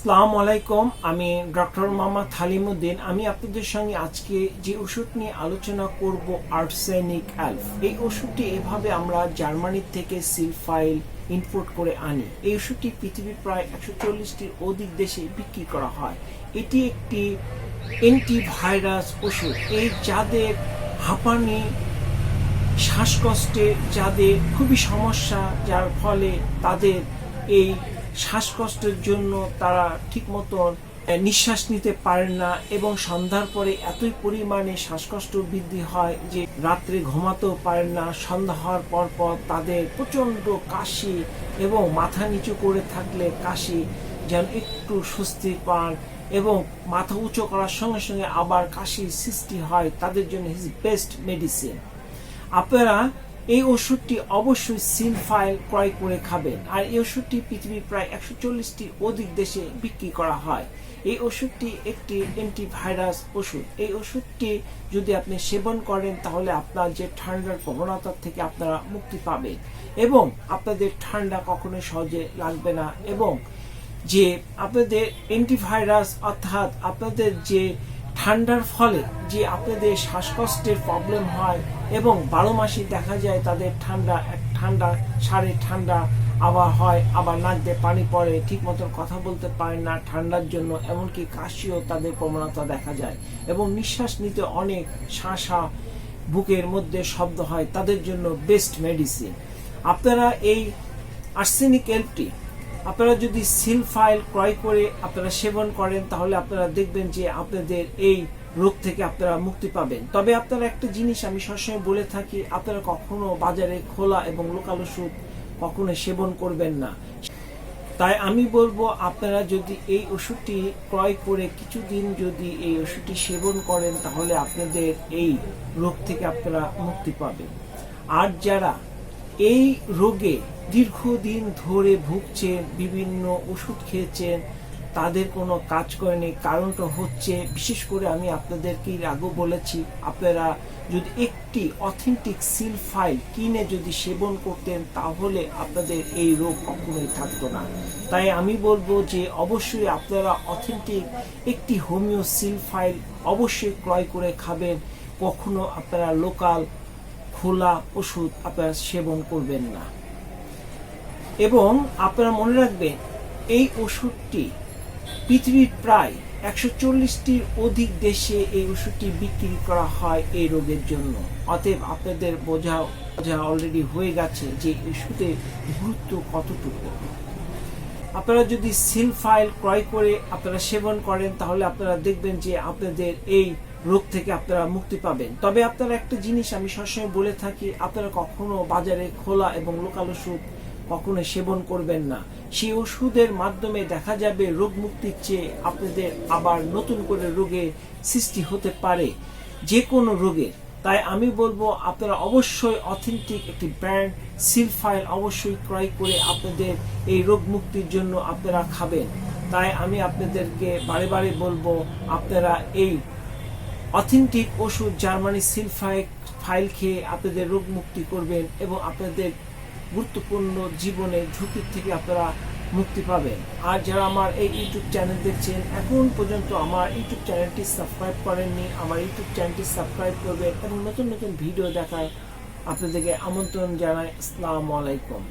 আসসালামু আলাইকুম, আমি ডক্টর মোহাম্মদ হালিমুদ্দিন। আমি আপনাদের সঙ্গে আজকে যে ওষুধ নিয়ে আলোচনা করব, আর্সেনিক অ্যালফ। এই ওষুধটি এভাবে আমরা জার্মানির থেকে সিল ফাইল ইম্পোর্ট করে আনি। এই ওষুধটি পৃথিবীর প্রায় একশো চল্লিশটির অধিক দেশে বিক্রি করা হয়। এটি একটি অ্যান্টিভাইরাস ওষুধ। এই যাদের হাঁপানি শ্বাসকষ্টে যাদের খুবই সমস্যা, যার ফলে তাদের এই শ্বাসকষ্টের জন্য তারা ঠিক মতন নিঃশ্বাস নিতে পারেন না এবং সন্ধ্যার পরে এতই পরিমাণে শ্বাসকষ্ট বৃদ্ধি হয় যে রাত্রে ঘুমাতেও পারেন না। সন্ধ্যা হওয়ার পর পর তাদের প্রচণ্ড কাশি এবং মাথা নিচু করে থাকলে কাশি যেন একটু স্বস্তি পান এবং মাথা উঁচু করার সঙ্গে সঙ্গে আবার কাশির সৃষ্টি হয়। তাদের জন্য হিজ বেস্ট মেডিসিন আপনারা এই ওষুধটি অবশ্যই সিম ফাইল ক্রয় করে খাবেন। আর এই ওষুধটি পৃথিবীর প্রায় একশো চল্লিশটি অধিক দেশে বিক্রি করা হয়। এই ওষুধটি একটি অ্যান্টিভাইরাস ওষুধ। এই ওষুধটি যদি আপনি সেবন করেন, তাহলে আপনার যে ঠান্ডার প্রবণতা থেকে আপনারা মুক্তি পাবেন এবং আপনাদের ঠান্ডা কখনোই সহজে লাগবে না এবং যে আপনাদের অ্যান্টিভাইরাস অর্থাৎ আপনাদের যে ঠান্ডার ফলে যে আপনাদের শ্বাসকষ্টের প্রবলেম হয় এবং বারো মাসে দেখা যায় তাদের ঠান্ডা, এক ঠান্ডা সারে ঠান্ডা আবার হয়, আবার নাক দিয়ে পানি পড়ে ঠিক মতন কথা বলতে পারে না ঠান্ডার জন্য, এমনকি কাশিও তাদের প্রবণতা দেখা যায়। এবং নিঃশ্বাস নিতে অনেক শাঁসা বুকের মধ্যে শব্দ হয়, তাদের জন্য বেস্ট মেডিসিন আপনারা এই আর্সেনিক এলটি আপনারা যদি সিল ফাইল ক্রয় করে আপনারা সেবন করেন, তাহলে আপনারা দেখবেন যে আপনাদের এই রোগ থেকে আপনারা মুক্তি পাবেন। তবে আপনারা একটা জিনিস আমি সবসময় বলে থাকি, আপনারা কখনো বাজারে খোলা এবং লোকাল ওষুধ কখনো সেবন করবেন না। তাই আমি বলব, আপনারা যদি এই ওষুধটি ক্রয় করে কিছুদিন যদি এই ওষুধটি সেবন করেন, তাহলে আপনাদের এই রোগ থেকে আপনারা মুক্তি পাবেন। আর যারা এই রোগে দীর্ঘদিন ধরে ভুগছেন, বিভিন্ন ওষুধ খেয়েছেন, তাদের কোনো কাজ করেনি, কারণটা হচ্ছে, বিশেষ করে আমি আপনাদেরকে আগেও বলেছি, আপনারা যদি একটি অথেন্টিক সিল ফাইল কিনে যদি সেবন করতেন, তাহলে আপনাদের এই রোগ কখনোই থাকতো না। তাই আমি বলব যে, অবশ্যই আপনারা অথেন্টিক একটি হোমিও সিল ফাইল অবশ্যই ক্রয় করে খাবেন। কখনো আপনারা লোকাল খোলা ওষুধ আপনারা সেবন করবেন না। এবং আপনারা মনে রাখবেন, এই ওষুধটি পৃথিবীর প্রায় একশো চল্লিশটির অধিক দেশে এই ওষুধটি বিক্রি করা হয় এই রোগের জন্য। অতএব আপনাদের বোঝা বোঝা অলরেডি হয়ে গেছে যে ওষুধের গুরুত্ব কতটুকু। আপনারা যদি সিল ফাইল ক্রয় করে আপনারা সেবন করেন, তাহলে আপনারা দেখবেন যে আপনাদের এই রোগ থেকে আপনারা মুক্তি পাবেন। তবে আপনারা একটা জিনিস আমি সবসময় বলে থাকি, আপনারা কখনো বাজারে খোলা এবং লোকাল ওষুধ কখনো সেবন করবেন না। সেই ওষুধের মাধ্যমে দেখা যাবে রোগ মুক্তির চেয়ে আপনাদের আবার নতুন করে রোগে সৃষ্টি হতে পারে, যে কোনো রোগের। তাই আমি বলব, আপনারা অবশ্যই অথেন্টিক একটি ব্র্যান্ড সিল ফাইল অবশ্যই ক্রয় করে আপনাদের এই রোগ মুক্তির জন্য আপনারা খাবেন। তাই আমি আপনাদেরকে বারে বারে বলব, আপনারা এই অথেন্টিক ওষুধ জার্মানি সিলফাইক ফাইল খেয়ে আপনাদের রোগ মুক্তি করবেন এবং আপনাদের গুরুত্বপূর্ণ জীবনের ঝুঁকির থেকে আপনারা মুক্তি পাবেন। আর যারা আমার এই ইউটিউব চ্যানেল দেখছেন, এখন পর্যন্ত আমার ইউটিউব চ্যানেলটি সাবস্ক্রাইব করেননি। আমার ইউটিউব চ্যানেলটি সাবস্ক্রাইব করবেন এবং নতুন নতুন ভিডিও দেখার আপনাদেরকে আমন্ত্রণ জানাই। আসসালামু আলাইকুম।